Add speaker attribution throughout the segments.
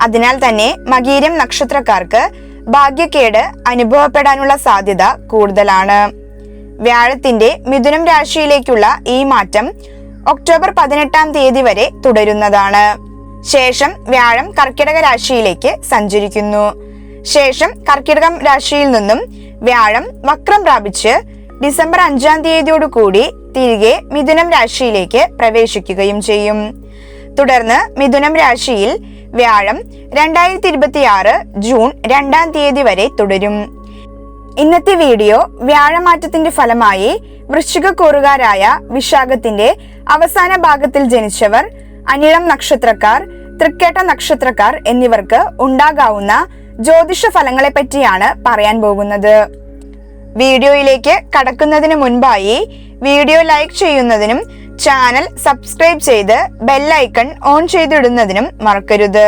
Speaker 1: അതിനാൽ തന്നെ മകീരം നക്ഷത്രക്കാർക്ക് ഭാഗ്യക്കേട് അനുഭവപ്പെടാനുള്ള സാധ്യത കൂടുതലാണ്. വ്യാഴത്തിന്റെ മിഥുനം രാശിയിലേക്കുള്ള ഈ മാറ്റം ഒക്ടോബർ പതിനെട്ടാം തീയതി വരെ തുടരുന്നതാണ്. ശേഷം വ്യാഴം കർക്കിടക രാശിയിലേക്ക് സഞ്ചരിക്കുന്നു. ശേഷം കർക്കിടകം രാശിയിൽ നിന്നും വ്യാഴം വക്രം പ്രാപിച്ച് ഡിസംബർ അഞ്ചാം തീയതിയോടുകൂടി തിരികെ മിഥുനം രാശിയിലേക്ക് പ്രവേശിക്കുകയും ചെയ്യും. തുടർന്ന് മിഥുനം രാശിയിൽ വ്യാഴം രണ്ടായിരത്തി ഇരുപത്തി ആറ് ജൂൺ രണ്ടാം തീയതി വരെ തുടരും. ഇന്നത്തെ വീഡിയോ വ്യാഴമാറ്റത്തിന്റെ ഫലമായി വൃശ്ചികക്കൂറുകാരായ വിശാഖത്തിന്റെ അവസാന ഭാഗത്തിൽ ജനിച്ചവർ അനിഴം നക്ഷത്രക്കാർ തൃക്കേട്ട നക്ഷത്രക്കാർ എന്നിവർക്ക് ഉണ്ടാകാവുന്ന ജ്യോതിഷ ഫലങ്ങളെ പറ്റിയാണ് പറയാൻ പോകുന്നത്. വീഡിയോയിലേക്ക് കടക്കുന്നതിന് മുൻപായി വീഡിയോ ലൈക്ക് ചെയ്യുന്നതിനും ചാനൽ സബ്സ്ക്രൈബ് ചെയ്ത് ബെല്ലൈക്കൺ ഓൺ ചെയ്തിടുന്നതിനും മറക്കരുത്.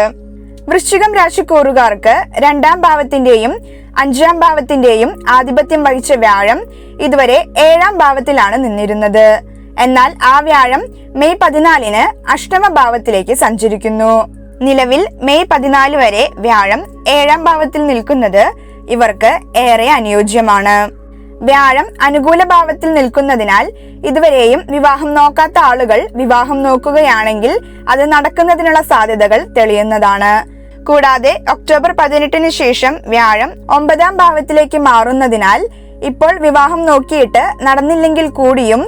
Speaker 1: വൃശ്ചികം രാശിക്കൂറുകാർക്ക് രണ്ടാം ഭാവത്തിന്റെയും അഞ്ചാം ഭാവത്തിന്റെയും ആധിപത്യം വഹിച്ച വ്യാഴം ഇതുവരെ ഏഴാം ഭാവത്തിലാണ് നിന്നിരുന്നത്. എന്നാൽ ആ വ്യാഴം മെയ് പതിനാലിന് അഷ്ടമ ഭാവത്തിലേക്ക് സഞ്ചരിക്കുന്നു. നിലവിൽ മെയ് പതിനാല് വരെ വ്യാഴം ഏഴാം ഭാവത്തിൽ നിൽക്കുന്നത് ഇവർക്ക് ഏറെ അനുയോജ്യമാണ്. വ്യാഴം അനുകൂല ഭാവത്തിൽ നിൽക്കുന്നതിനാൽ ഇതുവരെയും വിവാഹം നോക്കാത്ത ആളുകൾ വിവാഹം നോക്കുകയാണെങ്കിൽ അത് നടക്കുന്നതിനുള്ള സാധ്യതകൾ തെളിയുന്നതാണ്. കൂടാതെ ഒക്ടോബർ പതിനെട്ടിന് ശേഷം വ്യാഴം ഒമ്പതാം ഭാവത്തിലേക്ക് മാറുന്നതിനാൽ ഇപ്പോൾ വിവാഹം നോക്കിയിട്ട് നടന്നില്ലെങ്കിൽ കൂടിയും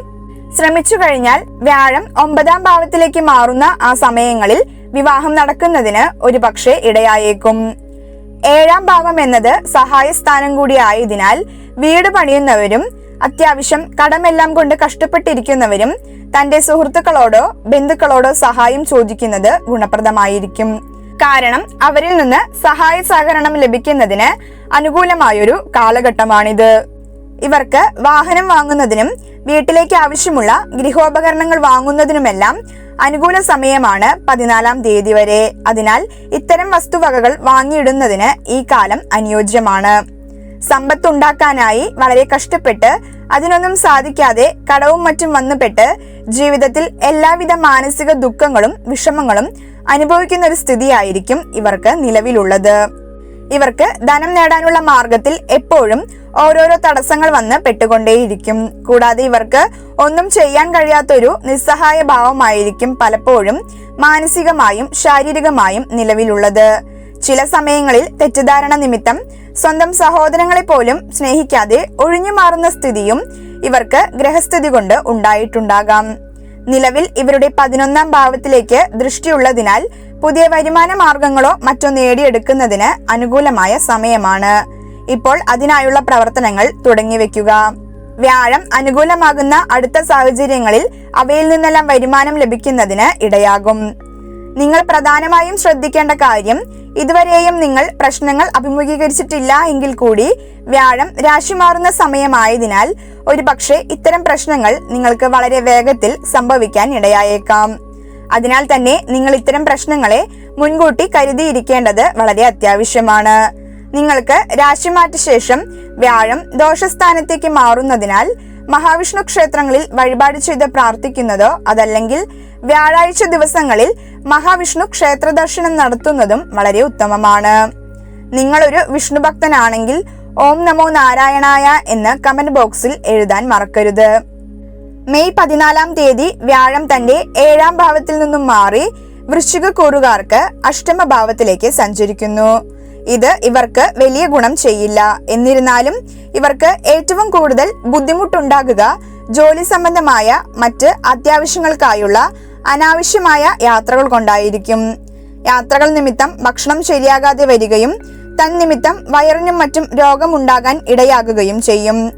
Speaker 1: ശ്രമിച്ചു കഴിഞ്ഞാൽ വ്യാഴം ഒമ്പതാം ഭാവത്തിലേക്ക് മാറുന്ന ആ സമയങ്ങളിൽ വിവാഹം നടക്കുന്നതിന് ഒരുപക്ഷെ ഇടയായേക്കും. ഏഴാം ഭാവം എന്നത് സഹായസ്ഥാനം കൂടി ആയതിനാൽ വീട് പണിയുന്നവരും അത്യാവശ്യം കടമെല്ലാം കൊണ്ട് കഷ്ടപ്പെട്ടിരിക്കുന്നവരും തന്റെ സുഹൃത്തുക്കളോടോ ബന്ധുക്കളോടോ സഹായം ചോദിക്കുന്നത് ഗുണപ്രദമായിരിക്കും. കാരണം അവരിൽ നിന്ന് സഹായ സഹകരണം ലഭിക്കുന്നതിന് അനുകൂലമായൊരു കാലഘട്ടമാണിത്. ഇവർക്ക് വാഹനം വാങ്ങുന്നതിനും വീട്ടിലേക്ക് ആവശ്യമുള്ള ഗൃഹോപകരണങ്ങൾ വാങ്ങുന്നതിനുമെല്ലാം അനുകൂല സമയമാണ് പതിനാലാം തീയതി വരെ. അതിനാൽ ഇത്തരം വസ്തുവകകൾ വാങ്ങിയിടുന്നതിന് ഈ കാലം അനുയോജ്യമാണ്. സമ്പത്ത് ഉണ്ടാക്കാനായി വളരെ കഷ്ടപ്പെട്ട് അതിനൊന്നും സാധിക്കാതെ കടവും മറ്റും വന്നുപെട്ട് ജീവിതത്തിൽ എല്ലാവിധ മാനസിക ദുഃഖങ്ങളും വിഷമങ്ങളും അനുഭവിക്കുന്ന ഒരു സ്ഥിതിയായിരിക്കും ഇവർക്ക് നിലവിലുള്ളത്. ഇവർക്ക് ധനം നേടാനുള്ള മാർഗത്തിൽ എപ്പോഴും ഓരോരോ തടസ്സങ്ങൾ വന്ന് പെട്ടുകൊണ്ടേയിരിക്കും. കൂടാതെ ഇവർക്ക് ഒന്നും ചെയ്യാൻ കഴിയാത്തൊരു നിസ്സഹായ ഭാവമായിരിക്കും പലപ്പോഴും മാനസികമായും ശാരീരികമായും നിലവിലുള്ളത്. ചില സമയങ്ങളിൽ തെറ്റിദ്ധാരണ നിമിത്തം സ്വന്തം സഹോദരങ്ങളെ പോലും സ്നേഹിക്കാതെ ഒഴിഞ്ഞു മാറുന്ന സ്ഥിതിയും ഇവർക്ക് ഗ്രഹസ്ഥിതി കൊണ്ട് ഉണ്ടായിട്ടുണ്ടാകാം. നിലവിൽ ഇവരുടെ പതിനൊന്നാം ഭാവത്തിലേക്ക് ദൃഷ്ടിയുള്ളതിനാൽ പുതിയ വരുമാന മാർഗങ്ങളോ മറ്റോ നേടിയെടുക്കുന്നതിന് അനുകൂലമായ സമയമാണ്. ഇപ്പോൾ അതിനായുള്ള പ്രവർത്തനങ്ങൾ തുടങ്ങി തുടങ്ങിവെക്കുക. വ്യാഴം അനുകൂലമാകുന്ന അടുത്ത സാഹചര്യങ്ങളിൽ അവയിൽ നിന്നെല്ലാം വരുമാനം ലഭിക്കുന്നതിന് ഇടയാകും. നിങ്ങൾ പ്രധാനമായും ശ്രദ്ധിക്കേണ്ട കാര്യം ഇതുവരെയും നിങ്ങൾ പ്രശ്നങ്ങൾ അഭിമുഖീകരിച്ചിട്ടില്ല എങ്കിൽ കൂടി വ്യാഴം രാശി മാറുന്ന സമയമായതിനാൽ ഒരുപക്ഷെ ഇത്തരം പ്രശ്നങ്ങൾ നിങ്ങൾക്ക് വളരെ വേഗത്തിൽ സംഭവിക്കാൻ ഇടയായേക്കാം. അതിനാൽ തന്നെ നിങ്ങൾ ഇത്തരം പ്രശ്നങ്ങളെ മുൻകൂട്ടി കരുതിയിരിക്കേണ്ടത് വളരെ അത്യാവശ്യമാണ്. നിങ്ങൾക്ക് രാശിമാറ്റ ശേഷം വ്യാഴം ദോഷസ്ഥാനത്തേക്ക് മാറുന്നതിനാൽ മഹാവിഷ്ണു ക്ഷേത്രങ്ങളിൽ വഴിപാട് ചെയ്ത് പ്രാർത്ഥിക്കുന്നതോ അതല്ലെങ്കിൽ വ്യാഴാഴ്ച ദിവസങ്ങളിൽ മഹാവിഷ്ണു ക്ഷേത്ര ദർശനം നടത്തുന്നതും വളരെ ഉത്തമമാണ്. നിങ്ങളൊരു വിഷ്ണു ഭക്തനാണെങ്കിൽ ഓം നമോ നാരായണായ എന്ന് കമന്റ് ബോക്സിൽ എഴുതാൻ മറക്കരുത്. മെയ് പതിനാലാം തീയതി വ്യാഴം തന്റെ ഏഴാം ഭാവത്തിൽ നിന്നും മാറി വൃശ്ചിക കൂറുകാർക്ക് അഷ്ടമ ഭാവത്തിലേക്ക് സഞ്ചരിക്കുന്നു. ഇത് ഇവർക്ക് വലിയ ഗുണം ചെയ്യില്ല. എന്നിരുന്നാലും ഇവർക്ക് ഏറ്റവും കൂടുതൽ ബുദ്ധിമുട്ടുണ്ടാകുക ജോലി സംബന്ധമായ മറ്റ് അത്യാവശ്യങ്ങൾക്കായുള്ള അനാവശ്യമായ യാത്രകൾ കൊണ്ടായിരിക്കും. യാത്രകൾ നിമിത്തം ഭക്ഷണം ശരിയാകാതെ വരികയും തന്നിമിത്തം വയറിനും മറ്റും രോഗമുണ്ടാകാൻ ഇടയാകുകയും ചെയ്യും.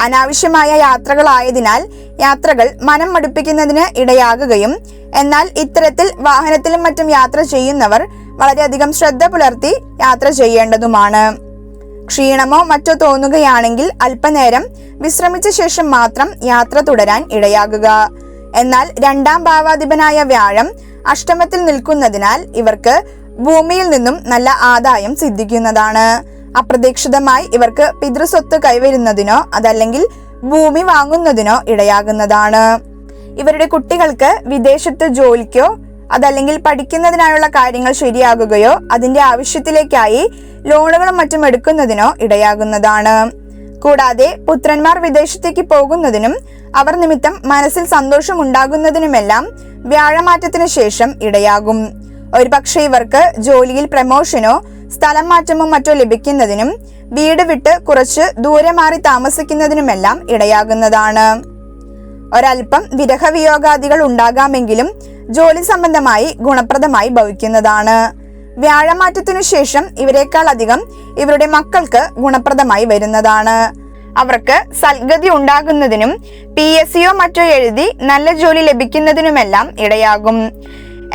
Speaker 1: അനാവശ്യമായ യാത്രകളായതിനാൽ യാത്രകൾ മനം മടുപ്പിക്കുന്നതിന് ഇടയാകുകയും എന്നാൽ ഇത്തരത്തിൽ വാഹനത്തിലും മറ്റും യാത്ര ചെയ്യുന്നവർ വളരെയധികം ശ്രദ്ധ പുലർത്തി യാത്ര ചെയ്യേണ്ടതുമാണ്. ക്ഷീണമോ മറ്റോ തോന്നുകയാണെങ്കിൽ അല്പനേരം വിശ്രമിച്ച ശേഷം മാത്രം യാത്ര തുടരാൻ ഇടയാകുക. എന്നാൽ രണ്ടാം ഭാവാധിപനായ വ്യാഴം അഷ്ടമത്തിൽ നിൽക്കുന്നതിനാൽ ഇവർക്ക് ഭൂമിയിൽ നിന്നും നല്ല ആദായം സിദ്ധിക്കുന്നതാണ്. അപ്രതീക്ഷിതമായി ഇവർക്ക് പിതൃസ്വത്ത് കൈവരുന്നതിനോ അതല്ലെങ്കിൽ ഭൂമി വാങ്ങുന്നതിനോ ഇടയാകുന്നതാണ്. ഇവരുടെ കുട്ടികൾക്ക് വിദേശത്ത് ജോലിക്കോ അതല്ലെങ്കിൽ പഠിക്കുന്നതിനായുള്ള കാര്യങ്ങൾ ശരിയാകുകയോ അതിന്റെ ആവശ്യത്തിലേക്കായി ലോണുകളും മറ്റും എടുക്കുന്നതിനോ ഇടയാകുന്നതാണ്. കൂടാതെ പുത്രന്മാർ വിദേശത്തേക്ക് പോകുന്നതിനും അവർ നിമിത്തം മനസ്സിൽ സന്തോഷം ഉണ്ടാകുന്നതിനുമെല്ലാം വ്യാഴമാറ്റത്തിന് ശേഷം ഇടയാകും. ഒരുപക്ഷെ ഇവർക്ക് ജോലിയിൽ പ്രമോഷനോ സ്ഥലം മാറ്റമോ മറ്റോ ലഭിക്കുന്നതിനും വീട് വിട്ട് കുറച്ച് ദൂരെ മാറി താമസിക്കുന്നതിനുമെല്ലാം ഇടയാകുന്നതാണ്. ഒരൽപ്പം വിരഹവിയോഗാദികൾ ഉണ്ടാകാമെങ്കിലും ജോലി സംബന്ധമായി ഗുണപ്രദമായി ഭവിക്കുന്നതാണ്. വ്യാഴമാറ്റത്തിനു ശേഷം ഇവരെക്കാൾ അധികം ഇവരുടെ മക്കൾക്ക് ഗുണപ്രദമായി വരുന്നതാണ്. അവർക്ക് സൽഗതി ഉണ്ടാകുന്നതിനും പി എസ് സിയോ മറ്റോ എഴുതി നല്ല ജോലി ലഭിക്കുന്നതിനുമെല്ലാം ഇടയാകും.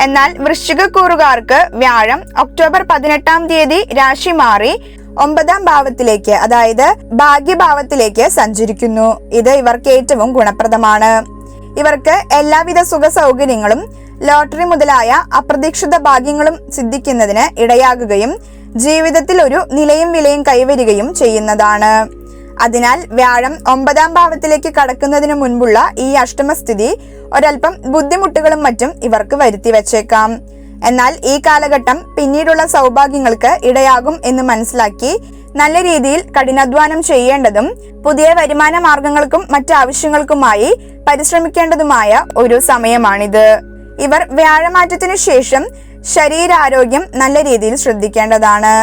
Speaker 1: എന്നാൽ വൃശ്ചികക്കൂറുകാർക്ക് വ്യാഴം ഒക്ടോബർ പതിനെട്ടാം തീയതി രാശി മാറി ഒമ്പതാം ഭാവത്തിലേക്ക് അതായത് ഭാഗ്യഭാവത്തിലേക്ക് സഞ്ചരിക്കുന്നു. ഇത് ഇവർക്ക് ഏറ്റവും ഗുണപ്രദമാണ്. ഇവർക്ക് എല്ലാവിധ സുഖ സൗകര്യങ്ങളും ലോട്ടറി മുതലായ അപ്രതീക്ഷിത ഭാഗ്യങ്ങളും സിദ്ധിക്കുന്നതിന് ഇടയാകുകയും ജീവിതത്തിൽ ഒരു നിലയും വിലയും കൈവരികയും ചെയ്യുന്നതാണ്. അതിനാൽ വ്യാഴം ഒമ്പതാം ഭാവത്തിലേക്ക് കടക്കുന്നതിന് മുൻപുള്ള ഈ അഷ്ടമസ്ഥിതി ഒരൽപ്പം ബുദ്ധിമുട്ടുകളും മറ്റും ഇവർക്ക് വരുത്തി വച്ചേക്കാം. എന്നാൽ ഈ കാലഘട്ടം പിന്നീടുള്ള സൗഭാഗ്യങ്ങൾക്ക് ഇടയാകും എന്ന് മനസ്സിലാക്കി നല്ല രീതിയിൽ കഠിനാധ്വാനം ചെയ്യേണ്ടതും പുതിയ വരുമാന മാർഗങ്ങൾക്കും മറ്റു ആവശ്യങ്ങൾക്കുമായി പരിശ്രമിക്കേണ്ടതുമായ ഒരു സമയമാണിത്. ഇവർ വ്യാഴമാറ്റത്തിനു ശേഷം ശരീരാരോഗ്യം നല്ല രീതിയിൽ ശ്രദ്ധിക്കേണ്ടതാണ്.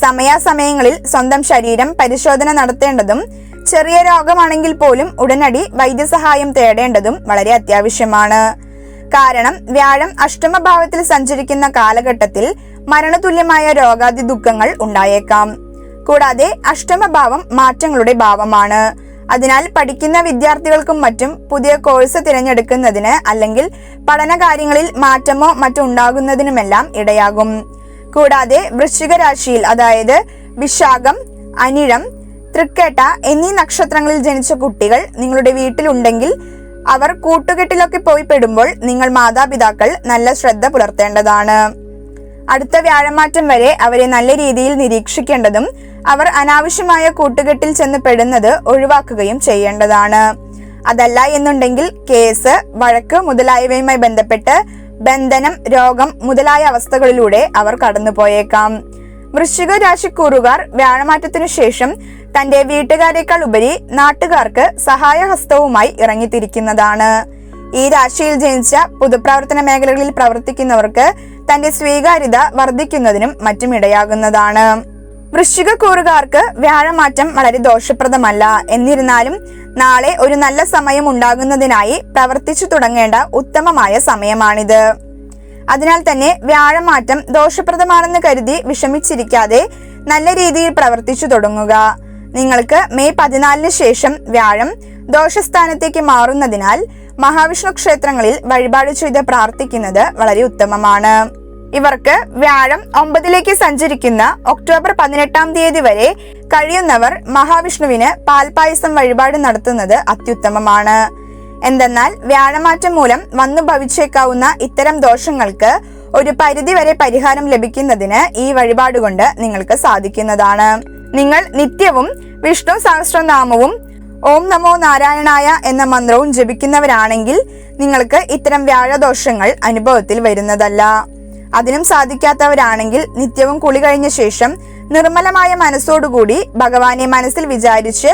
Speaker 1: സമയാസമയങ്ങളിൽ സ്വന്തം ശരീരം പരിശോധന നടത്തേണ്ടതും ചെറിയ രോഗമാണെങ്കിൽ പോലും ഉടനടി വൈദ്യസഹായം തേടേണ്ടതും വളരെ അത്യാവശ്യമാണ്. കാരണം വ്യാഴം അഷ്ടമഭാവത്തിൽ സഞ്ചരിക്കുന്ന കാലഘട്ടത്തിൽ മരണതുല്യമായ രോഗാദി ദുഃഖങ്ങൾ ഉണ്ടായേക്കാം. കൂടാതെ അഷ്ടമഭാവം മാറ്റങ്ങളുടെ ഭാവമാണ്. അതിനാൽ പഠിക്കുന്ന വിദ്യാർത്ഥികൾക്കും മറ്റും പുതിയ കോഴ്സ് തിരഞ്ഞെടുക്കുന്നതിന് അല്ലെങ്കിൽ പഠന കാര്യങ്ങളിൽ മാറ്റമോ മറ്റോ ഉണ്ടാകുന്നതിനുമെല്ലാം ഇടയാകും. കൂടാതെ വൃശ്ചിക രാശിയിൽ അതായത് വിശാഖം അനിഴം തൃക്കേട്ട എന്നീ നക്ഷത്രങ്ങളിൽ ജനിച്ച കുട്ടികൾ നിങ്ങളുടെ വീട്ടിലുണ്ടെങ്കിൽ അവർ കൂട്ടുകെട്ടിലൊക്കെ പോയി പെടുമ്പോൾ നിങ്ങൾ മാതാപിതാക്കൾ നല്ല ശ്രദ്ധ പുലർത്തേണ്ടതാണ്. അടുത്ത വ്യാഴമാറ്റം വരെ അവരെ നല്ല രീതിയിൽ നിരീക്ഷിക്കേണ്ടതും അവർ അനാവശ്യമായ കൂട്ടുകെട്ടിൽ ചെന്ന് പെടുന്നത് ഒഴിവാക്കുകയും ചെയ്യേണ്ടതാണ്. അതല്ല എന്നുണ്ടെങ്കിൽ കേസ് വഴക്ക് മുതലായവയുമായി ബന്ധപ്പെട്ട് ബന്ധനം രോഗം മുതലായ അവസ്ഥകളിലൂടെ അവർ കടന്നുപോയേക്കാം. വൃശ്ചിക രാശിക്കൂറുകാർ വ്യാഴമാറ്റത്തിനു ശേഷം തന്റെ വീട്ടുകാരെക്കാൾ ഉപരി നാട്ടുകാർക്ക് സഹായഹസ്തവുമായി ഇറങ്ങിത്തിരിക്കുന്നതാണ്. ഈ രാശിയിൽ ജനിച്ച പൊതുപ്രവർത്തന മേഖലകളിൽ പ്രവർത്തിക്കുന്നവർക്ക് തന്റെ സ്വീകാര്യത വർദ്ധിക്കുന്നതിനും മറ്റും ഇടയാകുന്നതാണ്. വൃശ്ചിക കൂറുകാർക്ക് വ്യാഴമാറ്റം വളരെ ദോഷപ്രദമല്ല. എന്നിരുന്നാലും നാളെ ഒരു നല്ല സമയം ഉണ്ടാകുന്നതിനായി പ്രവർത്തിച്ചു തുടങ്ങേണ്ട ഉത്തമമായ സമയമാണിത്. അതിനാൽ തന്നെ വ്യാഴമാറ്റം ദോഷപ്രദമാണെന്ന് കരുതി വിഷമിച്ചിരിക്കാതെ നല്ല രീതിയിൽ പ്രവർത്തിച്ചു തുടങ്ങുക. നിങ്ങൾക്ക് മെയ് പതിനാലിന് ശേഷം വ്യാഴം ദോഷസ്ഥാനത്തേക്ക് മാറുന്നതിനാൽ മഹാവിഷ്ണു ക്ഷേത്രങ്ങളിൽ വഴിപാട് ചെയ്ത് പ്രാർത്ഥിക്കുന്നത് വളരെ ഉത്തമമാണ്. ഇവർക്ക് വ്യാഴം ഒമ്പതിലേക്ക് സഞ്ചരിക്കുന്ന ഒക്ടോബർ പതിനെട്ടാം തീയതി വരെ കഴിയുന്നവർ മഹാവിഷ്ണുവിന് പാൽപായസം വഴിപാട് നടത്തുന്നത് അത്യുത്തമമാണ്. എന്തെന്നാൽ വ്യാഴമാറ്റം മൂലം വന്നു ഭവിച്ചേക്കാവുന്ന ഇത്തരം ദോഷങ്ങൾക്ക് ഒരു പരിധി വരെ പരിഹാരം ലഭിക്കുന്നതിന് ഈ വഴിപാട് കൊണ്ട് നിങ്ങൾക്ക് സാധിക്കുന്നതാണ്. നിങ്ങൾ നിത്യവും വിഷ്ണു സഹസ്രനാമവും ഓം നമോ നാരായണായ എന്ന മന്ത്രവും ജപിക്കുന്നവരാണെങ്കിൽ നിങ്ങൾക്ക് ഇത്തരം വ്യാഴദോഷങ്ങൾ അനുഭവത്തിൽ വരുന്നതല്ല. അതിനും സാധിക്കാത്തവരാണെങ്കിൽ നിത്യവും കുളി കഴിഞ്ഞ ശേഷം നിർമ്മലമായ മനസ്സോടുകൂടി ഭഗവാനെ മനസ്സിൽ വിചാരിച്ച്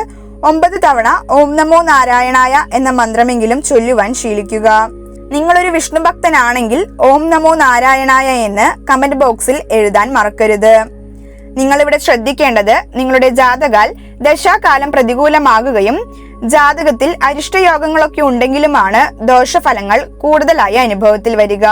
Speaker 1: ഒമ്പത് തവണ ഓം നമോ നാരായണായ എന്ന മന്ത്രമെങ്കിലും ചൊല്ലുവാൻ ശീലിക്കുക. നിങ്ങളൊരു വിഷ്ണു ഭക്തനാണെങ്കിൽ ഓം നമോ നാരായണായ എന്ന് കമന്റ് ബോക്സിൽ എഴുതാൻ മറക്കരുത്. നിങ്ങൾ ഇവിടെ ശ്രദ്ധിക്കേണ്ടത് നിങ്ങളുടെ ജാതകാൽ ദശാകാലം പ്രതികൂലമാകുകയും ജാതകത്തിൽ അരിഷ്ടയോഗങ്ങളൊക്കെ ഉണ്ടെങ്കിലുമാണ് ദോഷഫലങ്ങൾ കൂടുതലായി അനുഭവത്തിൽ വരിക.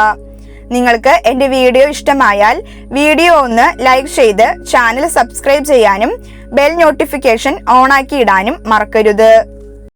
Speaker 1: നിങ്ങൾക്ക് എന്റെ വീഡിയോ ഇഷ്ടമായാൽ വീഡിയോ ഒന്ന് ലൈക്ക് ചെയ്ത് ചാനൽ സബ്സ്ക്രൈബ് ചെയ്യാനും ബെൽ നോട്ടിഫിക്കേഷൻ ഓണാക്കി ഇടാനും മറക്കരുത്.